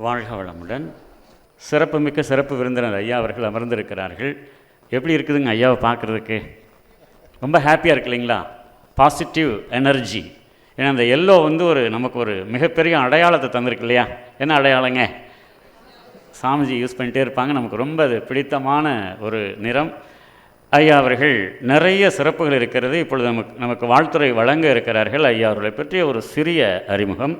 வாழ்க வளமுடன். சிறப்புமிக்க சிறப்பு விருந்தினர் ஐயா அவர்கள் அமர்ந்திருக்கிறார்கள். எப்படி இருக்குதுங்க ஐயாவை பார்க்குறதுக்கு? ரொம்ப ஹாப்பியாக இருக்கு இல்லைங்களா? பாசிட்டிவ் எனர்ஜி ஏன்னா அந்த எல்லோ வந்து ஒரு நமக்கு ஒரு மிகப்பெரிய அடையாளத்தை தந்திருக்கு இல்லையா? என்ன அடையாளங்க? சாமிஜி யூஸ் பண்ணிட்டே இருப்பாங்க. நமக்கு ரொம்ப அது பிடித்தமான ஒரு நிறம். ஐயா அவர்கள் நிறைய சிறப்புகள் இருக்கிறது. இப்பொழுது நமக்கு நமக்கு வாழ்த்துறை வழங்க இருக்கிறார்கள். ஐயா அவர்களை பற்றிய ஒரு சிறிய அறிமுகம்.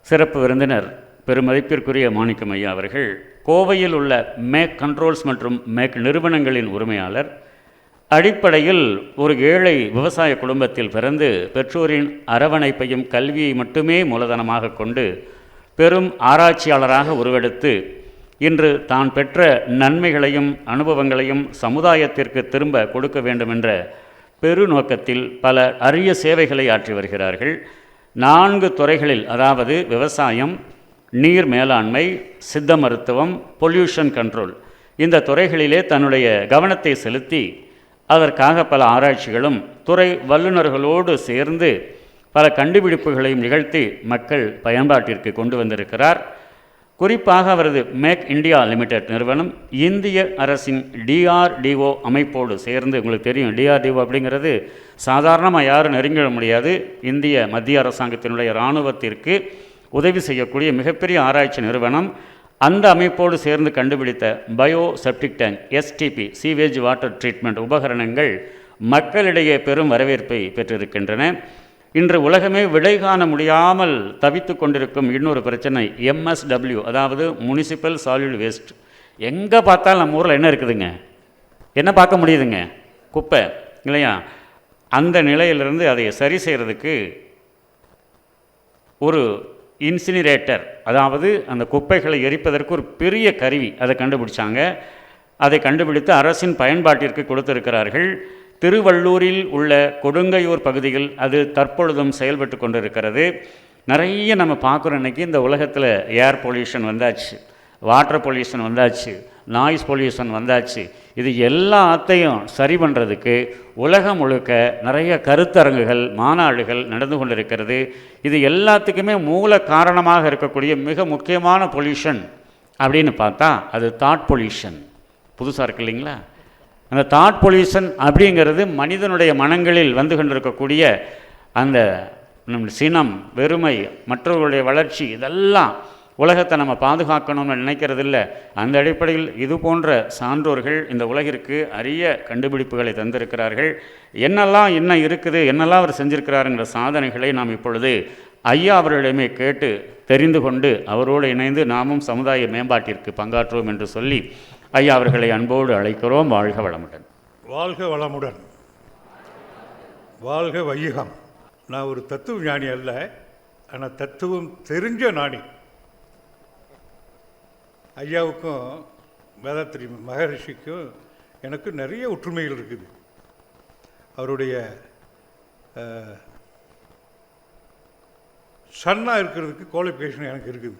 சிறப்பு விருந்தினர் பெருமதிப்பிற்குரிய மாணிக்கம் ஐயா அவர்கள் கோவையில் உள்ள மேக் கண்ட்ரோல்ஸ் மற்றும் மேக் நிறுவனங்களின் உரிமையாளர். அடிப்படையில் ஒரு ஏழை விவசாய குடும்பத்தில் பிறந்து பெற்றோரின் அரவணைப்பையும் கல்வியை மட்டுமே மூலதனமாக கொண்டு பெரும் ஆராய்ச்சியாளராக உருவெடுத்து இன்று தான் பெற்ற நன்மைகளையும் அனுபவங்களையும் சமுதாயத்திற்கு திரும்ப கொடுக்க வேண்டுமென்ற பெருநோக்கத்தில் பல அரிய சேவைகளை ஆற்றி வருகிறார்கள். நான்கு துறைகளில் அதாவது விவசாயம் நீர் மேலாண்மை சித்த மருத்துவம் பொல்யூஷன் கண்ட்ரோல். இந்த துறைகளிலே தன்னுடைய கவனத்தை செலுத்தி அதற்காக பல ஆராய்ச்சிகளும் துறை வல்லுநர்களோடு சேர்ந்து பல கண்டுபிடிப்புகளையும் நிகழ்த்தி மக்கள் பயன்பாட்டிற்கு கொண்டு வந்திருக்கிறார். குறிப்பாக அவரது மேக் இந்தியா லிமிடெட் நிறுவனம் இந்திய அரசின் டிஆர்டிஓ அமைப்போடு சேர்ந்து உங்களுக்கு தெரியும் டிஆர்டிஓ அப்படிங்கிறது சாதாரணமாக யாரும் நெருங்கிட முடியாது. இந்திய மத்திய அரசாங்கத்தினுடைய இராணுவத்திற்கு உதவி செய்யக்கூடிய மிகப்பெரிய ஆராய்ச்சி நிறுவனம். அந்த அமைப்போடு சேர்ந்து கண்டுபிடித்த bio septic tank STP sewage water treatment உபகரணங்கள் மக்களிடையே பெரும் வரவேற்பை பெற்றிருக்கின்றன. இன்று உலகமே விடை காண முடியாமல் தவித்து கொண்டிருக்கும் இன்னொரு பிரச்சனை எம்எஸ்டபிள்யூ அதாவது முனிசிபல் சாலிட் வேஸ்ட் எங்கே பார்த்தாலும் நம்ம ஊரில் என்ன இருக்குதுங்க? என்ன பார்க்க முடியுதுங்க? குப்பை இல்லையா? அந்த நிலையிலிருந்து அதை சரி செய்கிறதுக்கு ஒரு இன்சினிரேட்டர். அதாவது அந்த குப்பைகளை எரிப்பதற்கு ஒரு பெரிய கருவி. அதை கண்டுபிடிச்சாங்க. அதை கண்டுபிடித்து அரசின் பயன்பாட்டிற்கு கொடுத்திருக்கிறார்கள். திருவள்ளூரில் உள்ள கொடுங்கையூர் பகுதியில் அது தற்பொழுதும் செயல்பட்டு கொண்டிருக்கிறது. நிறைய நம்ம பார்க்குறோம் இன்றைக்கி இந்த உலகத்தில் ஏர் பொல்யூஷன் வந்தாச்சு. வாட்டர் பொல்யூஷன் வந்தாச்சு. நாய்ஸ் பொல்யூஷன் வந்தாச்சு. இது எல்லாத்தையும் சரி பண்ணுறதுக்கு உலகம் முழுக்க நிறைய கருத்தரங்குகள் மாநாடுகள் நடந்து கொண்டிருக்கிறது. இது எல்லாத்துக்குமே மூல காரணமாக இருக்கக்கூடிய மிக முக்கியமான பொல்யூஷன் அப்படின்னு பார்த்தா அது தாட் பொல்யூஷன். புதுசாக இருக்கு இல்லைங்களா? அந்த தாட் பொல்யூஷன் அப்படிங்கிறது மனிதனுடைய மனங்களில் வந்து கொண்டிருக்கக்கூடிய அந்த சினம் வெறுமை மற்றவர்களுடைய வளர்ச்சி இதெல்லாம் உலகத்தை நம்ம பாதுகாக்கணும்னு நினைக்கிறது இல்லை அந்த அடிப்படையில் இது போன்ற சான்றோர்கள் இந்த உலகிற்கு அரிய கண்டுபிடிப்புகளை தந்திருக்கிறார்கள். என்னெல்லாம் என்ன இருக்குது என்னெல்லாம் அவர் செஞ்சிருக்கிறாருங்கிற சாதனைகளை நாம் இப்பொழுது ஐயா அவர்களிடமே கேட்டு தெரிந்து கொண்டு அவரோடு இணைந்து நாமும் சமுதாய மேம்பாட்டிற்கு பங்காற்றுவோம் என்று சொல்லி ஐயா அவர்களை அன்போடு அழைக்கிறோம். வாழ்க வளமுடன். வாழ்க வளமுடன். வாழ்க வையகம். நான் ஒரு தத்துவ ஞானி அல்ல. ஆனால் தத்துவம் தெரிஞ்ச ஞானி ஐயாவுக்கும் வேதாத்திரி மகரிஷிக்கும் எனக்கு நிறைய ஒற்றுமைகள் இருக்குது. அவருடைய சன்னாக இருக்கிறதுக்கு குவாலிஃபிகேஷன் எனக்கு இருக்குது.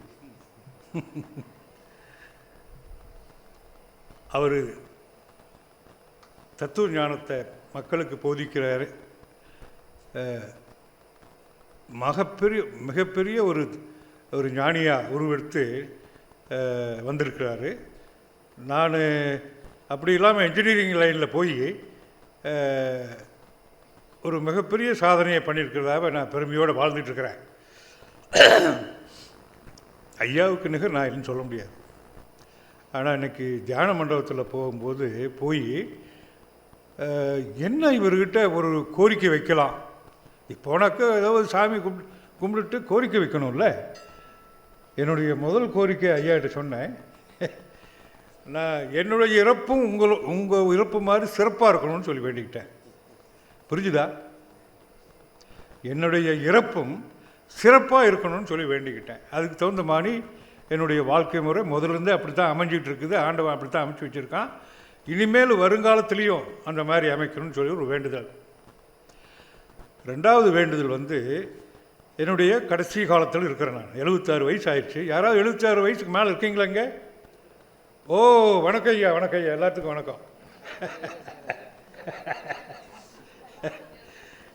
அவர் தத்துவ ஞானத்தை மக்களுக்கு போதிக்கிறார். மகப்பெரிய மிகப்பெரிய ஒரு ஒரு ஞானியாக உருவெடுத்து வந்திருக்கிறாரு. நான் அப்படி இல்லாமல் இன்ஜினியரிங் லைனில் போய் ஒரு மிகப்பெரிய சாதனையை பண்ணியிருக்கிறதாக நான் பெருமையோடு வாழ்ந்துட்டுருக்கிறேன். ஐயாவுக்கு நிகர் நான் இல்லைன்னு சொல்ல முடியாது. ஆனால் இன்னைக்கு தியான மண்டபத்தில் போகும்போது போய் என்ன இவர்கிட்ட ஒரு கோரிக்கை வைக்கலாம்? போனாக்க ஏதாவது சாமி கும்பிட்டு கும்பிட்டுட்டு கோரிக்கை வைக்கணும்ல? என்னுடைய முதல் கோரிக்கை ஐயாட்ட சொன்னேன். நான் என்னுடைய இறப்பும் உங்கள் உங்கள் இறப்பு மாதிரி சிறப்பாக இருக்கணும்னு சொல்லி வேண்டிக்கிட்டேன். புரிஞ்சுதா? என்னுடைய இறப்பும் சிறப்பாக இருக்கணும்னு சொல்லி வேண்டிக்கிட்டேன். அதுக்கு தகுந்த மாதிரி என்னுடைய வாழ்க்கை முறை முதல்லேருந்தே அப்படி தான் அமைஞ்சிட்டு இருக்குது. ஆண்டவன் அப்படி தான் அமைச்சு வச்சுருக்கான். இனிமேல் வருங்காலத்துலேயும் அந்த மாதிரி அமைக்கணும்னு சொல்லி ஒரு வேண்டுதல். ரெண்டாவது வேண்டுதல் வந்து என்னுடைய கடைசி காலத்தில் இருக்கிறேன் நான். எழுபத்தாறு வயசு ஆயிடுச்சு யாராவது எழுபத்தாறு வயசுக்கு மேலே இருக்கீங்களா இங்கே? ஓ வணக்கம் ஐயா வணக்கம் ஐயா. எல்லாத்துக்கும் வணக்கம்.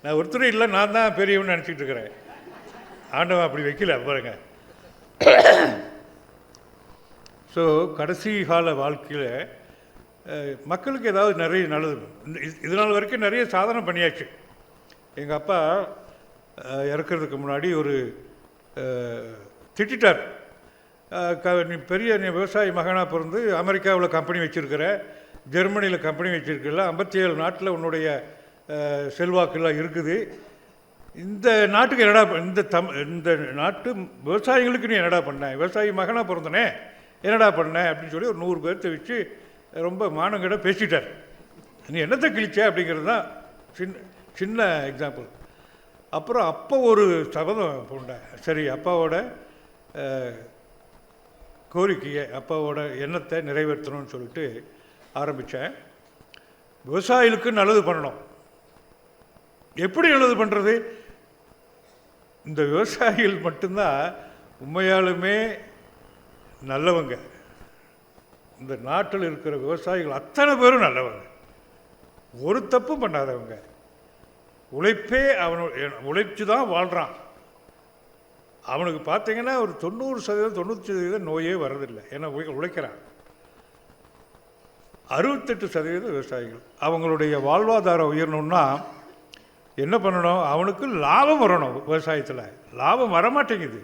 நான் ஒருத்தரும் இல்லை நான் தான் பெரியவன்னு நினச்சிட்டு இருக்கிறேன். ஆண்டவன் அப்படி வைக்கல பாருங்க. ஸோ கடைசி கால வாழ்க்கையில் மக்களுக்கு ஏதாவது நிறைய நல்லது. இந்த- இது- நாள் வரைக்கும் நிறைய சாதனை பண்ணியாச்சு. எங்கள் அப்பா இறக்கிறதுக்கு முன்னாடி ஒரு திட்டார் க நீ பெரிய நீ விவசாயி மகனாக பிறந்து அமெரிக்காவில் கம்பெனி வச்சுருக்கிற ஜெர்மனியில் கம்பெனி வச்சுருக்கல ஐம்பத்தி ஏழு நாட்டில் உன்னுடைய செல்வாக்கெல்லாம் இருக்குது. இந்த நாட்டுக்கு என்னடா இந்த தம் இந்த நாட்டு விவசாயிகளுக்கு நீ என்னடா பண்ண? விவசாயி மகனாக பிறந்தனே என்னடா பண்ண? அப்படின்னு சொல்லி ஒரு நூறு பேர்த்த வச்சு ரொம்ப மானங்கிட பேசிட்டார். நீ என்னத்தை கிழிச்ச? அப்படிங்கிறது தான் சின்ன சின்ன எக்ஸாம்பிள் அப்புறம் அப்போ ஒரு சபதம் பூண்டேன் சரி அப்பாவோட கோரிக்கையை அப்பாவோட எண்ணத்தை நிறைவேற்றணும்னு சொல்லிட்டு ஆரம்பித்தேன் விவசாயிகளுக்கு நல்லது பண்ணணும். எப்படி நல்லது பண்ணுறது இந்த விவசாயிகள் மட்டும்தான் உண்மையாலுமே நல்லவங்க. இந்த நாட்டில் இருக்கிற விவசாயிகள் அத்தனை பேரும் நல்லவங்க. ஒரு தப்பும் பண்ணாதவங்க. உழைப்பே அவனு உழைச்சு தான் வாழ்கிறான் அவனுக்கு பார்த்தீங்கன்னா ஒரு தொண்ணூறு சதவீதம் தொண்ணூற்றி சதவீதம் நோயே வர்றதில்லை. ஏன்னா உழைக்கிறான். அறுபத்தெட்டு சதவீதம் விவசாயிகள். அவங்களுடைய வாழ்வாதாரம் உயரணும்னா என்ன பண்ணணும்? அவனுக்கு லாபம் வரணும் விவசாயத்தில். லாபம் வரமாட்டேங்குது.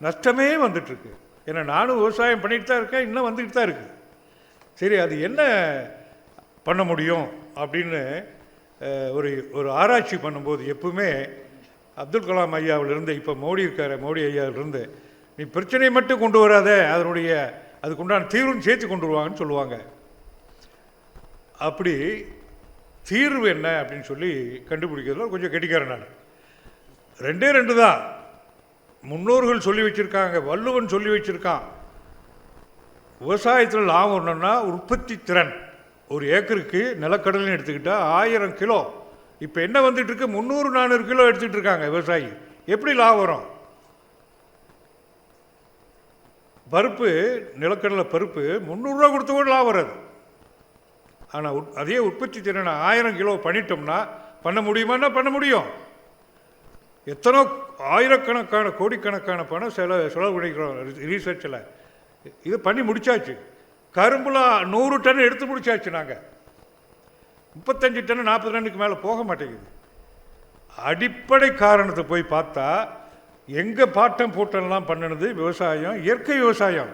நஷ்டமே வந்துட்டுருக்கு. ஏன்னா நானும் விவசாயம் பண்ணிட்டு தான் இருக்கேன் இன்னும் வந்துக்கிட்டு தான் இருக்குது சரி அது என்ன பண்ண முடியும் அப்படின்னு ஒரு ஒரு ஆராய்ச்சி பண்ணும்போது எப்பவுமே அப்துல் கலாம் ஐயாவிலிருந்து இப்போ மோடி இருக்கார் மோடி ஐயாவிலிருந்து நீ பிரச்சனையை மட்டும் கொண்டு வராத அதனுடைய அதுக்குண்டான தீர்வும் சேர்த்து கொண்டு வருவாங்கன்னு சொல்லுவாங்க. அப்படி தீர்வு என்ன அப்படின்னு சொல்லி கண்டுபிடிக்கிறதுல கொஞ்சம் கெட்டிக்காரன் நான். ரெண்டே ரெண்டு தான். முன்னோர்கள் சொல்லி வச்சுருக்காங்க வள்ளுவன் சொல்லி வச்சுருக்கான். விவசாயத்தில் லாபம் ஒன்றுன்னா உற்பத்தி திறன். ஒரு ஏக்கருக்கு நிலக்கடலைன்னு எடுத்துக்கிட்டால் ஆயிரம் கிலோ. இப்போ என்ன வந்துட்டு இருக்கு முந்நூறு நானூறு கிலோ எடுத்துகிட்டு இருக்காங்க விவசாயி. எப்படி லாபம் வரும்? பருப்பு நிலக்கடலை பருப்பு முந்நூறுரூவா கொடுத்து கூட லாபம் வராது. ஆனால் அதே உற்பத்தி திறனை ஆயிரம் கிலோ பண்ணிட்டோம்னா பண்ண முடியுமான்னா பண்ண முடியும். எத்தனோ ஆயிரக்கணக்கான கோடிக்கணக்கான பணம் செலவு செலவு பண்ணிக்கிறோம் ரீசர்ச்சில் இது பண்ணி முடிச்சாச்சு. கரும்புல நூறு டன் எடுத்து முடிச்சாச்சு நாங்கள் முப்பத்தஞ்சு டன் நாற்பது டன்னுக்கு மேலே போக மாட்டேங்குது. அடிப்படை காரணத்தை போய் பார்த்தா எங்கள் பாட்டம் பூட்டம்லாம் பண்ணினது விவசாயம் இயற்கை விவசாயம்.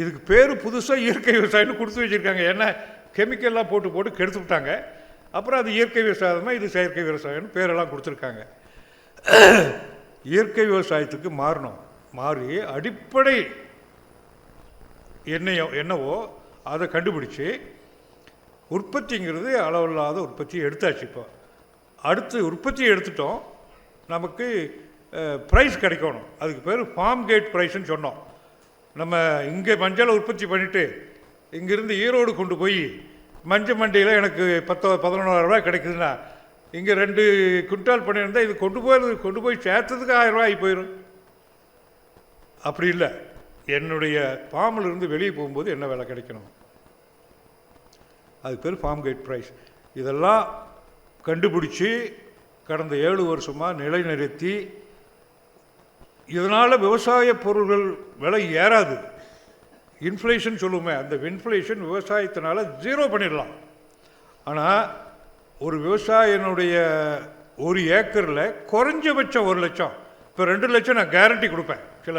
இதுக்கு பேர் புதுசாக இயற்கை விவசாயம்னு கொடுத்து வச்சுருக்காங்க. ஏன்னா கெமிக்கல்லாம் போட்டு போட்டு கெடுத்து விட்டாங்க. அப்புறம் அது இயற்கை விவசாயமாக இது செயற்கை விவசாயம்னு பேரெல்லாம் கொடுத்துருக்காங்க. இயற்கை விவசாயத்துக்கு மாறணும். மாறி அடிப்படை என்னையோ என்னவோ அதை கண்டுபிடிச்சு உற்பத்திங்கிறது அளவில்லாத உற்பத்தி எடுத்தாச்சு இப்போ. அடுத்து உற்பத்தியை எடுத்துட்டோம். நமக்கு ப்ரைஸ் கிடைக்கணும். அதுக்கு பேர் ஃபார்ம் கேட் ப்ரைஸ்னு சொன்னோம். நம்ம இங்கே மஞ்சளை உற்பத்தி பண்ணிவிட்டு இங்கேருந்து ஈரோடு கொண்டு போய் மஞ்சள் மண்டியில் எனக்கு பத்தோ பதினொன்றாயிரரூபா கிடைக்குதுன்னா இங்கே ரெண்டு குவிண்டால் பண்ணியிருந்தால் இது கொண்டு போயிடுது கொண்டு போய் சேர்த்ததுக்கு ஆயிரம் ரூபாய் ஆகி போயிடும் அப்படி இல்லை. என்னுடைய ஃபார்மில் இருந்து வெளியே போகும்போது என்ன விலை கிடைக்கணும்? அது பேர் ஃபார்ம் கேட் ப்ரைஸ் இதெல்லாம் கண்டுபிடிச்சி கடந்த ஏழு வருஷமாக நிலைநிறுத்தி இதனால் விவசாய பொருள்கள் விலை ஏறாது. இன்ஃப்ளேஷன் சொல்லுவோமே அந்த இன்ஃப்ளேஷன் விவசாயத்தினால ஜீரோ பண்ணிடலாம். ஆனால் ஒரு விவசாயினுடைய ஒரு ஏக்கரில் குறைஞ்சபட்சம் ஒரு லட்சம். இப்போ ரெண்டு லட்சம் நான் கேரண்டி கொடுப்பேன். சில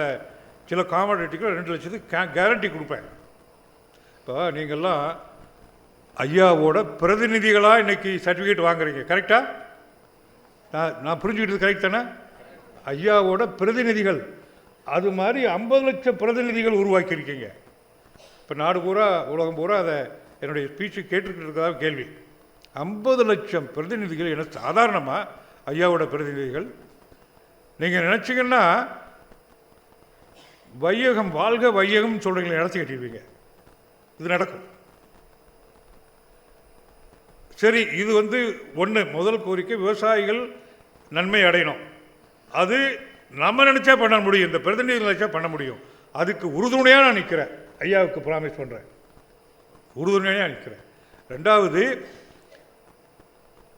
சில காமடிட்டிக்கு ரெண்டு லட்சத்துக்கு கேரண்டி கொடுப்பேன். இப்போ நீங்கள்லாம் ஐயாவோட பிரதிநிதிகளாக இன்றைக்கி சர்டிஃபிகேட் வாங்குறீங்க கரெக்டாக நான் நான் புரிஞ்சுக்கிட்டது கரெக்ட் தானே? ஐயாவோட பிரதிநிதிகள் அது மாதிரி ஐம்பது லட்சம் பிரதிநிதிகள் உருவாக்கியிருக்கீங்க. இப்போ நாடு பூரா உலகம் பூரா அதை என்னுடைய ஸ்பீச்சு கேட்டுக்கிட்டு இருக்கதாக கேள்வி. ஐம்பது லட்சம் பிரதிநிதிகள் என சாதாரணமாக ஐயாவோட பிரதிநிதிகள்? நீங்கள் நினச்சிங்கன்னா வையகம் வாழ்க வையகம் சொல்கிறீங்களே நடத்தி கட்டிடுவீங்க இது நடக்கும். சரி இது வந்து ஒன்று முதல் கோரிக்கை விவசாயிகள் நன்மை அடையணும். அது நம்ம நினச்சா பண்ண முடியும் இந்த பிரதிநிதிகள் நினச்சா பண்ண முடியும். அதுக்கு உறுதுணையாக நான் நிற்கிறேன் ஐயாவுக்கு ப்ராமிஸ் பண்ணுறேன் உறுதுணையாக நிற்கிறேன் ரெண்டாவது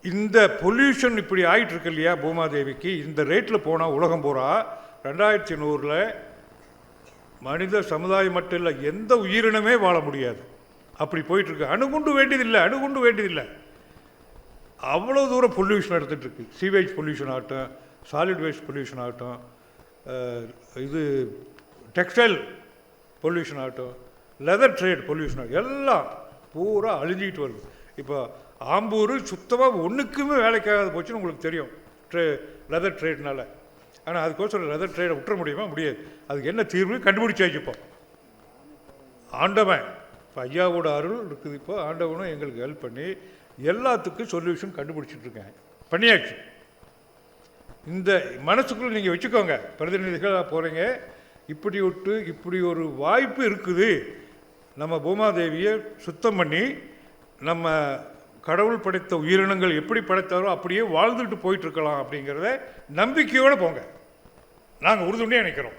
இந்த பொல்யூஷன் இப்படி ஆயிட்டு இருக்கு இல்லையா பூமாதேவிக்கு? இந்த ரேட்டில் போனால் உலகம் பூரா ரெண்டாயிரத்தி நூறில் மனித சமுதாயம் மட்டும் இல்லை எந்த உயிரினமே வாழ முடியாது. அப்படி போயிட்டுருக்கு. அணுகுண்டு வேண்டியதில்லை அணுகுண்டு வேண்டியதில்லை. அவ்வளோ தூரம் பொல்யூஷன் எடுத்துகிட்டு இருக்கு சீவேஜ் பொல்யூஷன் ஆகட்டும் சாலிட் வேஸ்ட் பொல்யூஷன் ஆகட்டும் இது டெக்ஸ்டைல் பொல்யூஷன் ஆகட்டும் லெதர் ட்ரேட் பொல்யூஷன் ஆகட்டும் எல்லாம் பூரா அழிஞ்சிக்கிட்டு வருது. இப்போ ஆம்பூர் சுத்தமாக ஒன்றுக்குமே வேலைக்காகாத போச்சுன்னு உங்களுக்கு தெரியும். ட்ரே லெதர் ட்ரேட்னால ஆனால் அதுக்கோசரம் லெதர் ட்ரேடை விட்டுற முடியுமா? முடியாது. அதுக்கு என்ன தீர்வு? கண்டுபிடிச்சாச்சு இப்போ. ஆண்டவன் இப்போ ஐயாவோட அருள் இருக்குது இப்போ. ஆண்டவனும் எங்களுக்கு ஹெல்ப் பண்ணி எல்லாத்துக்கும் சொல்யூஷன் கண்டுபிடிச்சிட்டு இருக்கேன். பண்ணியாச்சு. இந்த மனசுக்குள்ள நீங்கள் வச்சுக்கோங்க. பிரதிநிதிகளாக போகிறீங்க இப்படி விட்டு இப்படி ஒரு வாய்ப்பு இருக்குது. நம்ம பூமாதேவியை சுத்தம் பண்ணி நம்ம கடவுள் படைத்த உயிரினங்கள் எப்படி படைத்தாரோ அப்படியே வாழ்ந்துட்டு போயிட்டு இருக்கலாம் அப்படிங்கிறத நம்பிக்கையோடு போங்க. நாங்கள் உறுதுணையாக நிற்கிறோம்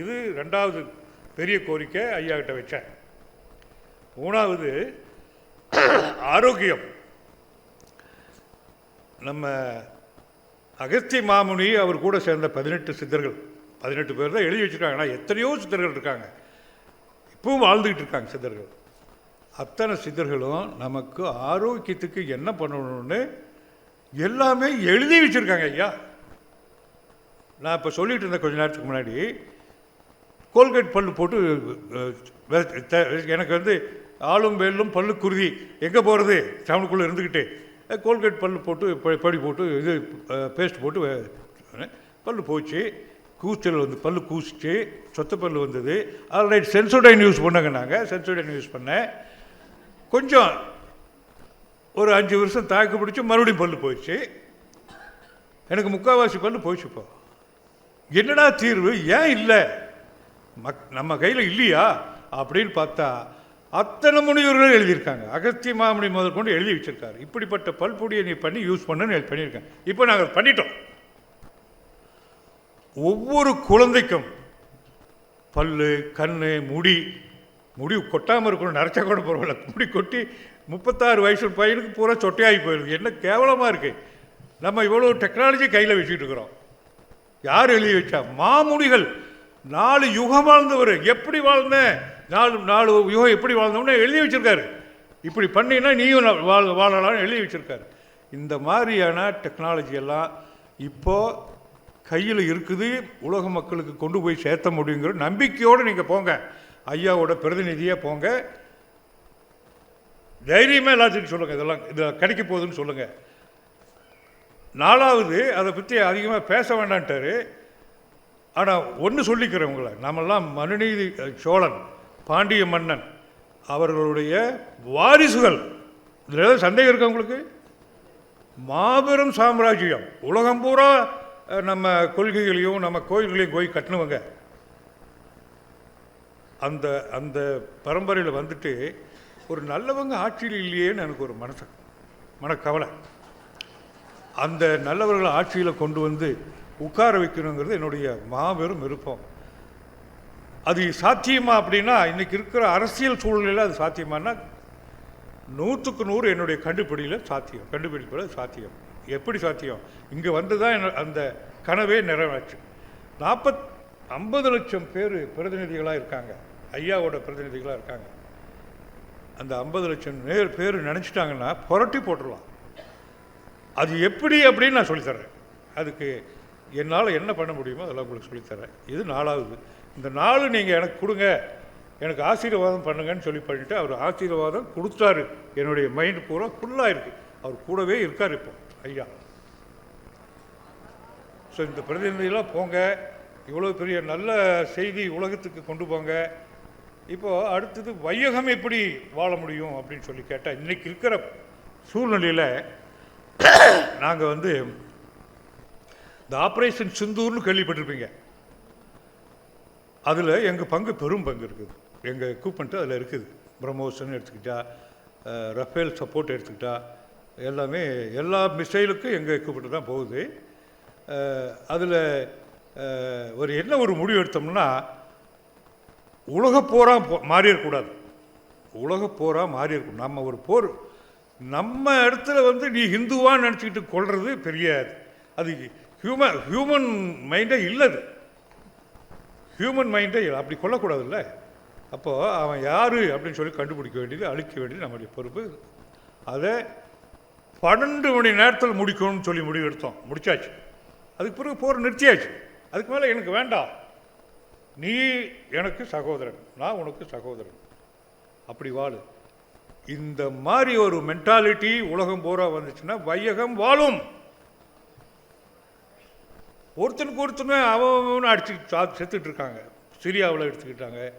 இது ரெண்டாவது பெரிய கோரிக்கை ஐயா கிட்ட வச்சேன். மூணாவது ஆரோக்கியம். நம்ம அகஸ்தி மாமுனி அவர் கூட சேர்ந்த பதினெட்டு சித்தர்கள் பதினெட்டு பேர் தான் எழுதி வச்சுருக்காங்க. ஆனால் எத்தனையோ சித்தர்கள் இருக்காங்க. இப்பவும் வாழ்ந்துக்கிட்டு இருக்காங்க சித்தர்கள். அத்தனை சித்தர்களும் நமக்கு ஆரோக்கியத்துக்கு என்ன பண்ணணும்னு எல்லாமே எழுதி வச்சுருக்காங்க ஐயா. நான் இப்போ சொல்லிட்டு இருந்தேன் கொஞ்ச நேரத்துக்கு முன்னாடி கோல்கேட் பல் போட்டு எனக்கு வந்து ஆளும் வேலும் பல்லு குருதி. எங்கே போகிறது டவுனுக்குள்ளே இருந்துக்கிட்டு கோல்கேட் பல் போட்டு ப- படி போட்டு இது பேஸ்ட் போட்டு பல் பல்லு போச்சு. கூச்சல் வந்து பல் கூசிச்சு. சொத்த பல்லு வந்தது. ஆல்ரைட் சென்சோடைன் யூஸ் பண்ணாங்க நாங்கள் சென்சோடைன் யூஸ் பண்ணேன் கொஞ்சம் ஒரு அஞ்சு வருஷம் தாக்கு பிடிச்சி மறுபடியும் பல்லு போயிடுச்சு எனக்கு முக்கால்வாசி பல் போயிடுச்சு இப்போ என்னடா தீர்வு? ஏன் இல்லை? மக் நம்ம கையில் இல்லையா? அப்படின்னு பார்த்தா அத்தனை முனிவர்களும் எழுதியிருக்காங்க. அகஸ்திய மாமுனி முதல் கொண்டு எழுதி வச்சுருக்காரு. இப்படிப்பட்ட பல்பொடியை நீ பண்ணி யூஸ் பண்ணுன்னு பண்ணியிருக்கேன். இப்போ நாங்கள் பண்ணிட்டோம். ஒவ்வொரு குழந்தைக்கும் பல்லு கண் முடி முடி கொட்டாமல் இருக்கணும் நரைச்சா கூட பரவாயில்ல. முடி கொட்டி முப்பத்தாறு வயசு பையனுக்கு பூரா சொட்டையாகி போயிருக்கு. என்ன கேவலமாக இருக்குது நம்ம இவ்வளோ டெக்னாலஜி கையில் வச்சுட்டு இருக்கிறோம். யார் எழுதி வச்சா? மாமுனிகள். நாலு யுகம் வாழ்ந்தவர். எப்படி வாழ்ந்தேன் நாலு நாலு யுகம் எப்படி வாழ்ந்தோம்னு எழுதி வச்சுருக்காரு. இப்படி பண்ணினா நீயும் வாழ வாழலாம்னு எழுதி வச்சிருக்காரு. இந்த மாதிரியான டெக்னாலஜி எல்லாம் இப்போது கையில் இருக்குது. உலக மக்களுக்கு கொண்டு போய் சேர்த்த முடியுங்கிற நம்பிக்கையோடு நீங்கள் போங்க. ஐயாவோட பிரதிநிதியாக போங்க. தைரியமாக எல்லாத்துக்கும் சொல்லுங்கள் இதெல்லாம் இதில் கிடைக்க போகுதுன்னு சொல்லுங்கள் நாலாவது அதை பற்றி அதிகமாக பேச வேண்டான்ட்டார். ஆனால் ஒன்று சொல்லிக்கிறேன் உங்களை. நம்மெல்லாம் மனுநீதி சோழன் பாண்டிய மன்னன் அவர்களுடைய வாரிசுகள். இதில் ஏதாவது சந்தேகம் இருக்கா உங்களுக்கு? மாபெரும் சாம்ராஜ்யம். உலகம் பூரா நம்ம கொள்கைகளையும் நம்ம கோயில்களையும் போய் கட்டினவங்க. அந்த அந்த பரம்பரையில் வந்துட்டு ஒரு நல்லவங்க ஆட்சியில் இல்லையேன்னு எனக்கு ஒரு மனசு மனக்கவலை. அந்த நல்லவர்களை ஆட்சியில் கொண்டு வந்து உட்கார வைக்கணுங்கிறது என்னுடைய மாபெரும் விருப்பம். அது சாத்தியமா அப்படின்னா இன்றைக்கி இருக்கிற அரசியல் சூழ்நிலையில் அது சாத்தியமானா நூற்றுக்கு நூறு என்னுடைய கண்டுபிடியில் சாத்தியம். கண்டுபிடிப்பில் அது சாத்தியம். எப்படி சாத்தியம்? இங்கே வந்து தான் அந்த கனவே நிறைவேற்று. நாற்பத் ஐம்பது லட்சம் பேர் பிரதிநிதிகளாக இருக்காங்க. ஐயாவோட பிரதிநிதிகளாக இருக்காங்க. அந்த ஐம்பது லட்சம் நேர் பேர் நினச்சிட்டாங்கன்னா புரட்டி போட்டுடலாம். அது எப்படி அப்படின்னு நான் சொல்லித்தரேன். அதுக்கு என்னால் என்ன பண்ண முடியுமோ அதெல்லாம் உங்களுக்கு சொல்லித்தரேன். இது நாலாவது. இந்த நாலு நீங்கள் எனக்கு கொடுங்க. எனக்கு ஆசீர்வாதம் பண்ணுங்கன்னு சொல்லி பண்ணிவிட்டு அவர் ஆசீர்வாதம் கொடுத்தாரு. என்னுடைய மைண்டு பூரா ஃபுல்லாக இருக்குது அவர் கூடவே இருக்கார் இப்போ ஐயா. ஸோ இந்த பிரதிநிதியெல்லாம் போங்க. இவ்வளோ பெரிய நல்ல செய்தி உலகத்துக்கு கொண்டு போங்க. இப்போது அடுத்தது வையகம் எப்படி வாழ முடியும் அப்படின்னு சொல்லி கேட்டால் இன்றைக்கி இருக்கிற சூழ்நிலையில் நாங்கள் வந்து இந்த ஆப்ரேஷன் சிந்தூர்னு கேள்விப்பட்டிருப்பீங்க. அதில் எங்கள் பங்கு பெரும் பங்கு இருக்குது. எங்கள் எக்யூப்மெண்ட்டு அதில் இருக்குது. பிரம்மோஷன் எடுத்துக்கிட்டா ரஃபேல் சப்போர்ட் எடுத்துக்கிட்டா எல்லாமே எல்லா மிசைலுக்கும் எங்கள் எக்யூப்மெண்ட்டு தான் போகுது. அதில் ஒரு என்ன ஒரு முடிவு எடுத்தோம்னா உலக போராக போ- மாறிடக்கூடாது. உலக போராக மாறி இருக்கும் நம்ம ஒரு போர் நம்ம இடத்துல வந்து நீ ஹிந்துவான்னு நினச்சிக்கிட்டு கொள்வது பெரிய அது ஹியூமன் ஹியூமன் மைண்டே இல்லை அது ஹியூமன் மைண்டே அப்படி கொல்லக்கூடாதுல்ல. அப்போது அவன் யார் அப்படின்னு சொல்லி கண்டுபிடிக்க வேண்டியது அழிக்க வேண்டியது நம்முடைய பொறுப்பு. அதை பன்னெண்டு மணி நேரத்தில் முடிக்கணும்னு சொல்லி முடிவெடுத்தோம் முடிச்சாச்சு. அதுக்கு பிறகு போர் நிறுத்தியாச்சு. அதுக்கு மேலே எனக்கு வேண்டாம். நீ எனக்கு சகோதரன். நான் உனக்கு சகோதரன். அப்படி வாழு. இந்த மாதிரி ஒரு மென்டாலிட்டி உலகம் பூரா வந்துச்சுன்னா வையகம் வாழும். ஒருத்தனுக்கு ஒருத்தனே அவன் அடிச்சு சா- செத்துட்டு இருக்காங்க சிரியாவில் எடுத்துக்கிட்டாங்க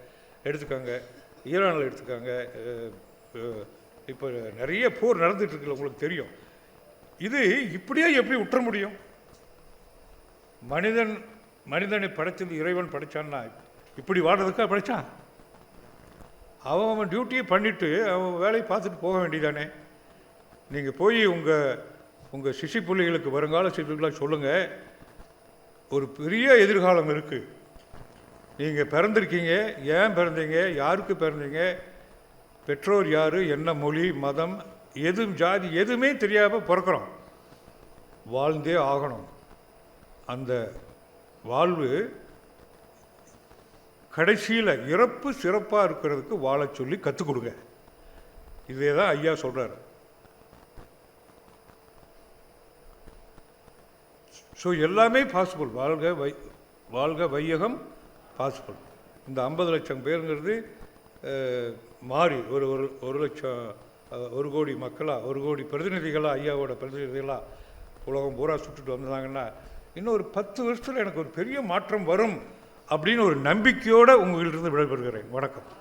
எடுத்துக்காங்க. ஈரானில் எடுத்துக்காங்க. இப்போ நிறைய போர் நடந்துட்டுருக்குல்ல உங்களுக்கு தெரியும். இது இப்படியே எப்படி விட்டுற முடியும்? மனிதன் மனிதனை படைச்சது இறைவன் படைச்சான்னா இப்படி வாடுறதுக்காக படைச்சான்? அவன் அவன் டியூட்டியை பண்ணிவிட்டு அவன் வேலையை பார்த்துட்டு போக வேண்டியதானே. நீங்கள் போய் உங்கள் உங்கள் சிசி பிள்ளைகளுக்கு வருங்கால சிசுக்களாக சொல்லுங்கள் ஒரு பெரிய எதிர்காலம் இருக்குது நீங்கள் பிறந்திருக்கீங்க ஏன் பிறந்தீங்க யாருக்கு பிறந்தீங்க பெற்றோர் யார் என்ன மொழி மதம் எதுவும் ஜாதி எதுவுமே தெரியாமல் பிறக்கிறோம். வாழ்ந்தே ஆகணும். அந்த வாழ்வு கடைசியில் இறப்பு சிறப்பாக இருக்கிறதுக்கு வாழ சொல்லி கற்றுக் கொடுங்க. இதே தான் ஐயா சொல்கிறார் ஸோ எல்லாமே பாசிபிள் வாழ்க வை வாழ்க வையகம் பாசிபிள் இந்த ஐம்பது லட்சம் பேருங்கிறது மாறி ஒரு ஒரு ஒரு லட்சம் ஒரு கோடி மக்களாக ஒரு கோடி பிரதிநிதிகளாக ஐயாவோட பிரதிநிதிகளாக உலகம் பூரா சுட்டுட்டு வந்தாங்கன்னா இன்னும் ஒரு பத்து வருஷத்தில் எனக்கு ஒரு பெரிய மாற்றம் வரும். அப்படின்னு ஒரு நம்பிக்கையோடு உங்கள்கிட்ட விடைபெறுகிறேன். வணக்கம்.